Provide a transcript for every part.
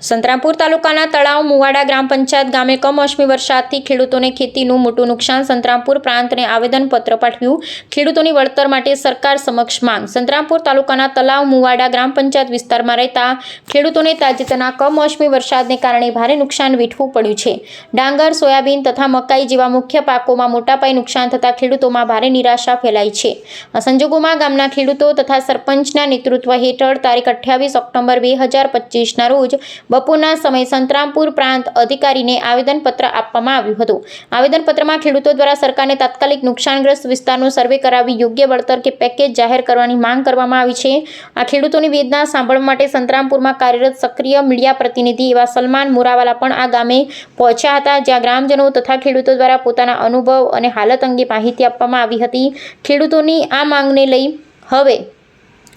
સંતરામપુર તાલુકાના તળાવ મુવાડા ગ્રામ પંચાયત ગામે કમોસમી વરસાદથી ખેડૂતોને ખેતીનું મોટું નુકસાન સંતરામપુર પ્રાંતને આવેદનપત્ર પાઠવ્યું. ખેડૂતોની વળતર માટે સરકાર સમક્ષ માંગ. સંતરામપુર તાલુકાના તળાવ મુવાડા ગ્રામ પંચાયત વિસ્તારમાં રહેતા ખેડૂતોને તાજેતરના કમોસમી વરસાદને કારણે ભારે નુકસાન વેઠવું પડ્યું છે. ડાંગર, સોયાબીન તથા મકાઈ જેવા મુખ્ય પાકોમાં મોટાપાય નુકસાન થતાં ખેડૂતોમાં ભારે નિરાશા ફેલાઈ છે. આ સંજોગોમાં ગામના ખેડૂતો તથા સરપંચના નેતૃત્વ હેઠળ તારીખ અઠ્યાવીસ ઓક્ટોબર બે હજાર પચીસના રોજ બપોરના સમયે સંતરામપુર પ્રાંત અધિકારીને આવેદનપત્ર આપવામાં આવ્યું હતું. આવેદનપત્રમાં ખેડૂતો દ્વારા સરકારને તાત્કાલિક નુકસાનગ્રસ્ત વિસ્તારનો સર્વે કરાવી યોગ્ય વળતર કે પેકેજ જાહેર કરવાની માંગ કરવામાં આવી છે. આ ખેડૂતોની વેદના સાંભળવા માટે સંતરામપુરમાં કાર્યરત સક્રિય મીડિયા પ્રતિનિધિ એવા સલમાન મોરાવાલા પણ આ ગામે પહોંચ્યા હતા, જ્યાં ગ્રામજનો તથા ખેડૂતો દ્વારા પોતાના અનુભવ અને હાલત અંગે માહિતી આપવામાં આવી હતી. ખેડૂતોની આ માંગને લઈ હવે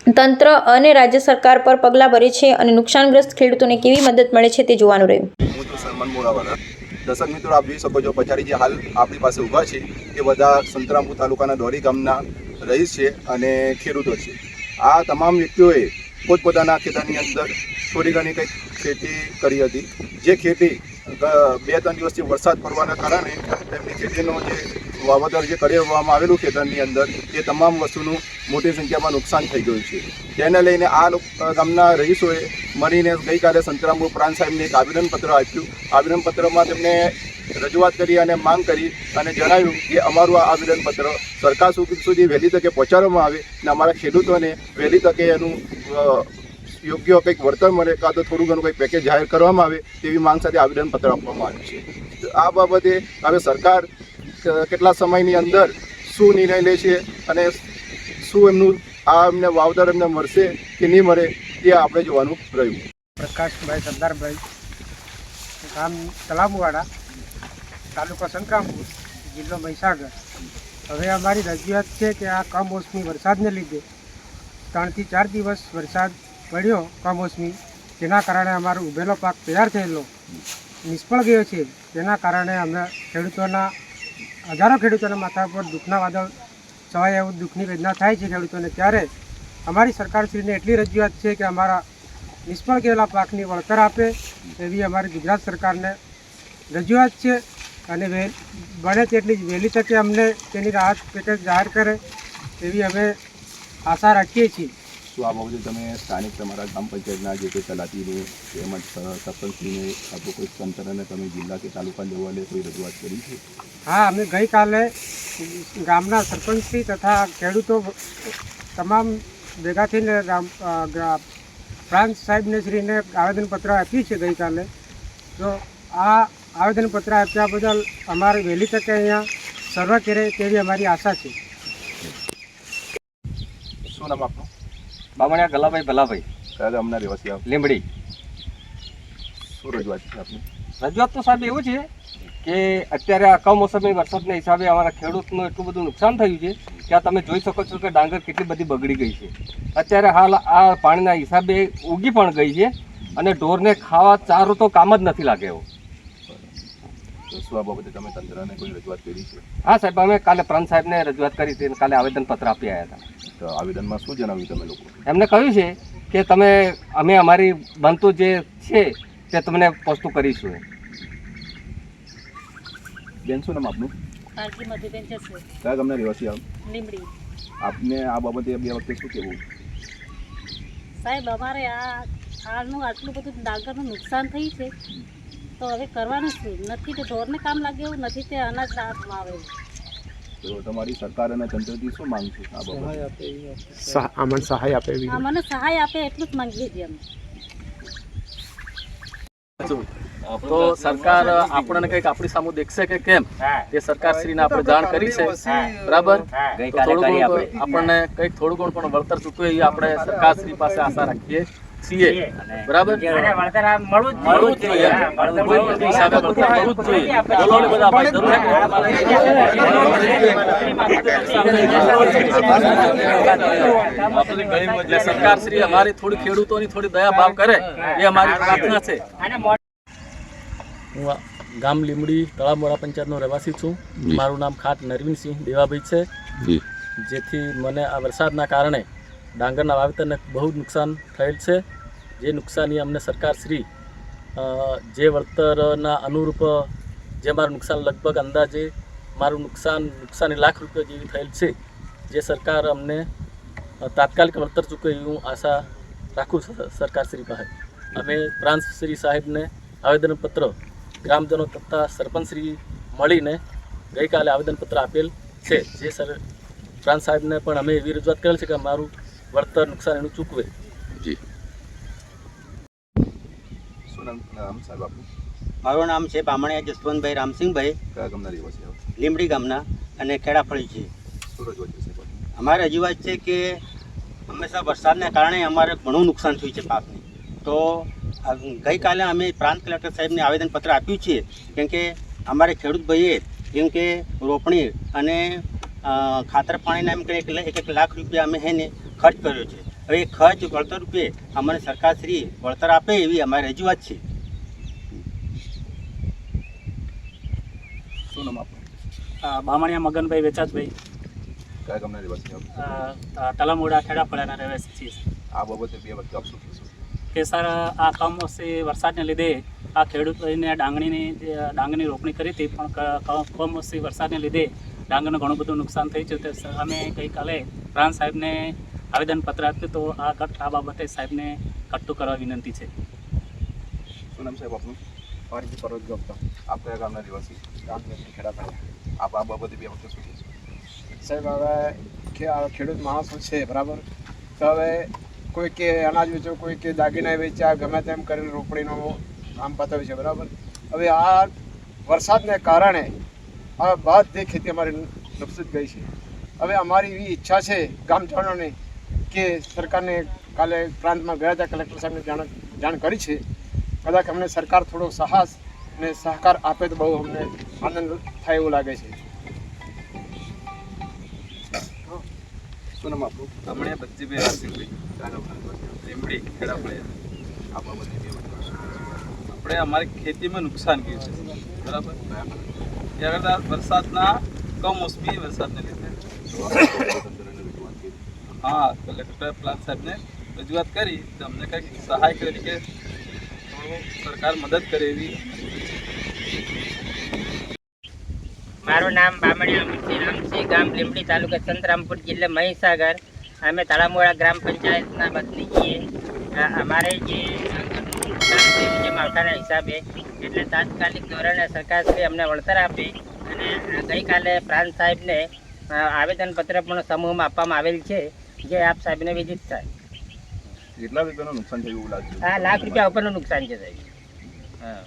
તંત્ર અને રાજ્ય સરકાર પર પગલાં ભરે છે અને નુકસાનગ્રસ્ત ખેડૂતોને કેવી મદદ મળે છે તે જોવાનું રહ્યું. દર્શક મિત્રો, આપ જોઈ શકો છો, પછાડી જે હાલ આપણી પાસે ઊભા છે, એ બધા સંતરામપુર તાલુકાના દોરી ગામના રહીશ છે અને ખેડૂતો છે. આ તમામ વ્યક્તિઓએ પોતપોતાના ખેતરની અંદર થોડી ઘણી કંઈક ખેતી કરી હતી. જે ખેતી બે ત્રણ દિવસથી વરસાદ પડવાના કારણે તેમની ખેતીનો જે વાવતર જે કરવામાં આવેલું ખેતરની અંદર, એ તમામ વસ્તુનું મોટી સંખ્યામાં નુકસાન થઈ ગયું છે. તેને લઈને આ ગામના રહીશોએ મળીને ગઈકાલે સંતરામપુર પ્રાંત સાહેબને એક આવેદનપત્ર આપ્યું. આવેદનપત્રમાં તેમણે રજૂઆત કરી અને માંગ કરી અને જણાવ્યું કે અમારું આ આવેદનપત્ર સરકાર સુધી વહેલી તકે પહોંચાડવામાં આવે અને અમારા ખેડૂતોને વહેલી તકે એનું યોગ્ય કંઈક વળતર મળે કાં તો થોડું ઘણું કંઈક પેકેજ જાહેર કરવામાં આવે તેવી માંગ સાથે આવેદનપત્ર આપવામાં આવ્યું છે. આ બાબતે હવે સરકાર કેટલા સમયની અંદર શું નિર્ણય લે છે અને શું એમનું આ એમને વાવદર એમને મળશે કે નહીં મળે એ આપણે જોવાનું રહ્યું. પ્રકાશભાઈ સરદારભાઈ, ગામ તલાબુવાડા, તાલુકો સંક્રામપુર, જિલ્લો મહીસાગર. હવે અમારી રજૂઆત છે કે આ કમોસમી વરસાદને લીધે ત્રણથી ચાર દિવસ વરસાદ પડ્યો કમોસમી, જેના કારણે અમારો ઉભેલો પાક તૈયાર થયેલો નિષ્ફળ ગયો છે. તેના કારણે અમે ખેડૂતોના હજારો ખેડૂતોના માથા પર દુઃખના વાદળ છવાય એવું દુઃખની વેદના થાય છે ખેડૂતોને, ત્યારે અમારી સરકારશ્રીને એટલી રજૂઆત છે કે અમારા નિષ્ફળ ગયેલા પાકની વળતર આપે એવી અમારી ગુજરાત સરકારને રજૂઆત છે અને બને તેટલી જ વહેલી તકે અમને તેની રાહત પેકેજ જાહેર કરે એવી અમે આશા રાખીએ છીએ. શું આ બાબતે તમે સ્થાનિક તમારા ગ્રામ પંચાયતના જે કોઈ તલાટીને તેમજ સરપંચને અથવા કોઈ તંત્રને તમે જિલ્લા કે તાલુકા લેવલે કોઈ રજૂઆત કરી છે? હા અમે ગઈકાલે ગામના સરપંચથી તથા ખેડૂતો તમામ ભેગા થઈને પ્રાંત સાહેબને શ્રીને આવેદનપત્ર આપ્યું છે ગઈકાલે. તો આ આવેદનપત્ર આપ્યા બદલ અમારે વહેલી તકે અહીંયા સર્વે કરે તેવી અમારી આશા છે. શું નામ આપનું? બામણિયા ગલાભાઈ ભલાભાઈ. કયા ગામના રહેવાસી આપ લીંબડી. શું રજૂઆત છે આપની? રજૂઆત તો સાહેબ એવું છે કે અત્યારે આ કમોસમી વરસાદના હિસાબે અમારા ખેડૂતનું એટલું બધું નુકસાન થયું છે કે આ તમે જોઈ શકો છો કે ડાંગર કેટલી બધી બગડી ગઈ છે. અત્યારે હાલ આ પાણીના હિસાબે ઉગી પણ ગઈ છે અને ઢોરને ખાવા ચારો તો કામ જ નથી લાગે એવો. શું આ બાબતે તમે તંત્રને કોઈ રજૂઆત કરી છે? હા સાહેબ અમે કાલે પ્રાંત સાહેબને રજૂઆત કરી હતી અને કાલે આવેદનપત્ર આપી આવ્યા હતા. તો આવેદનમાં શું જણાવ્યું તમે લોકો? એમને કહ્યું છે કે તમે અમે અમારી બનતું જે છે તે તમને વસ્તુ કરીશું. બેન શું નામ આપનું? કાળજી મધુબેન જશે કયા ગામના રહેવાસી આપ? લીમડી આપને આ બાબતે બે વખતે શું કહેવું? સાહેબ અમારે આ હાલનું આટલું બધું ડાંગરનું નુકસાન થયું છે. તો હવે કરવાનું શું? નથી તે ઢોરને કામ લાગે એવું? નથી તે અનાજ હાથમાં આવે તો તમારી સરકાર અને તંત્રથી શું માંગ છે આ બાબતે? અમન સહાય આપે એવી આ સહાય આપે એટલું જ માંગીએ છીએ અમે. તો સરકાર આપણને કંઈક આપણી સામું દેખશે કે કેમ? તે સરકારશ્રીને આપણે જાણ કરી છે. બરાબર? આપણને કંઈક થોડું ઘણું પણ વળતર ચૂકવે એ આપણે સરકાર શ્રી પાસે આશા રાખીએ. છીએ બરાબર? મળવું જ જોઈએ. કોઈ પણ હિસાબે મળવું જ જોઈએ. બોલો ને બધા ભાઈ જરૂર એટલે સરકારશ્રી અમારી થોડી ખેડૂતોની થોડી દયા ભાવ કરે. એ અમારી પ્રાર્થના છે. હું ગામ લીમડી તળાવમોરા પંચાયતનો રહેવાસી છું. મારું નામ ખાટ નરવિનસિંહ દેવાભાઈ છે. જેથી મને આ વરસાદના કારણે ડાંગરના વાવેતરને બહુ નુકસાન થયેલ છે. જે નુકસાની અમને સરકારશ્રી જે વળતરના અનુરૂપ, જે મારું નુકસાન લગભગ અંદાજે મારું નુકસાન, નુકસાની લાખ રૂપિયા જેવી થયેલ છે, જે સરકાર અમને તાત્કાલિક વળતર ચૂકે એવી હું આશા રાખું છું સરકારશ્રી પાસે. અમે પ્રાંતશ્રી સાહેબને આવેદનપત્ર, ગ્રામજનો તથા સરપંચશ્રી મળીને ગઈકાલે આવેદનપત્ર આપેલ છે. જે સર, પ્રાંત સાહેબને પણ અમે એવી રજૂઆત કરેલ છે કે મારું વળતર નુકસાન એનું ચૂકવે. જી. નામ નામ સાહેબ આપનું? મારું નામ છે બામણિયા જસવંતભાઈ રામસિંહભાઈ. કયા ગામના રહેવાસી લીમડી ગામના અને ખેડાફળી છે. અમારે રજૂઆત છે કે હંમેશા વરસાદને કારણે અમારે ઘણું નુકસાન થયું છે પાકને. તો ગઈકાલે અમે પ્રાંત કલેક્ટર સાહેબને આવેદનપત્ર આપ્યું છે કેમ કે અમારે ખેડૂત ભાઈએ જેમ કે રોપણી અને ખાતર પાણીના એમ કરીને એક એક લાખ રૂપિયા અમે હે ને ખર્ચ કર્યો છે. હવે એ ખર્ચ વળતર રૂપે અમને સરકારશ્રી વળતર આપે એવી અમારી રજૂઆત છે. શું નામ આપણું બામણિયા મગનભાઈ વેચાતભાઈ. કયા ગામના રહેવાસી તલામોડા ખેડાપડાના રહેવાસી છીએ આ બાબતે બે વખત આપ કે સર આ કમોસમી વરસાદને લીધે આ ખેડૂતોને ડાંગણીની ડાંગરની રોપણી કરી હતી પણ કમોસમી વરસાદને લીધે ડાંગરનું ઘણું બધું નુકસાન થયું છે. તો સર, અમે ગઈકાલે પ્રાણ સાહેબને આવેદનપત્ર આપ્યું તો આ કટ આ બાબતે સાહેબને કટ્ટુ કરવા વિનંતી છે. શું નામ સાહેબ આપનું? મારી પરોજ ગપ્તા આપ કયા ગામના રહેવાસી. ગામ ખેડાફળી આપ આ બાબતે બે વખતે શું સાહેબ હવે આ ખેડૂત માણસો છે બરાબર? તો હવે કોઈ કે અનાજ વેચો કોઈ કે દાગીના વેચ્યા ગમે તેમ કરીને રોકડીનો કામ પતાવ્યું છે બરાબર? હવે આ વરસાદને કારણે આ બધી ખેતી અમારી નુકસાન ગઈ છે. હવે અમારી એવી ઈચ્છા છે ગામજનોની કે સરકારને કાલે પ્રાંતમાં ગયા હતા કલેક્ટર સાહેબને જાણ જાણ કરી છે. કદાચ અમને સરકાર થોડો સાહસ અને સહકાર આપે તો બહુ અમને આનંદ થાય એવું લાગે છે. શું નામ આપનું? હમણાં બચ્ચીભાઈ વાસિકભાઈ કયા ગામના રહેવાસી લીમડી ખેડાપડે આ બાબતે બે વખતે આપ શું કહેશો આપણે અમારી ખેતીમાં નુકસાન કર્યું છે. બરાબર? એ આગળ વરસાદના કમોસમી વરસાદને લીધે તો આ તંત્રને રજૂઆત કરી હા કલેક્ટર પ્લાન સાહેબને રજૂઆત કરી, તો અમને કંઈક સહાય કરી કે થોડું સરકાર મદદ કરે એવી. મારું નામ બામણિયા મુરસી રામસિંહ ગામ લીંબડી તાલુકા સંતરામપુર જિલ્લા મહીસાગર. અમે તળામોડા ગ્રામ પંચાયતના વતની છીએ. અમારે જે માવઠાના હિસાબે, એટલે તાત્કાલિક ધોરણે સરકારશ્રી અમને વળતર આપે અને ગઈકાલે પ્રાંત સાહેબને આવેદનપત્ર પણ સમૂહમાં આપવામાં આવેલ છે. જે આપ સાહેબને વિજિત થાય. કેટલા રૂપિયાનું નુકસાન થયું એવું લાગ્યું લાખ રૂપિયા ઉપરનું નુકસાન છે સાહેબ. હા.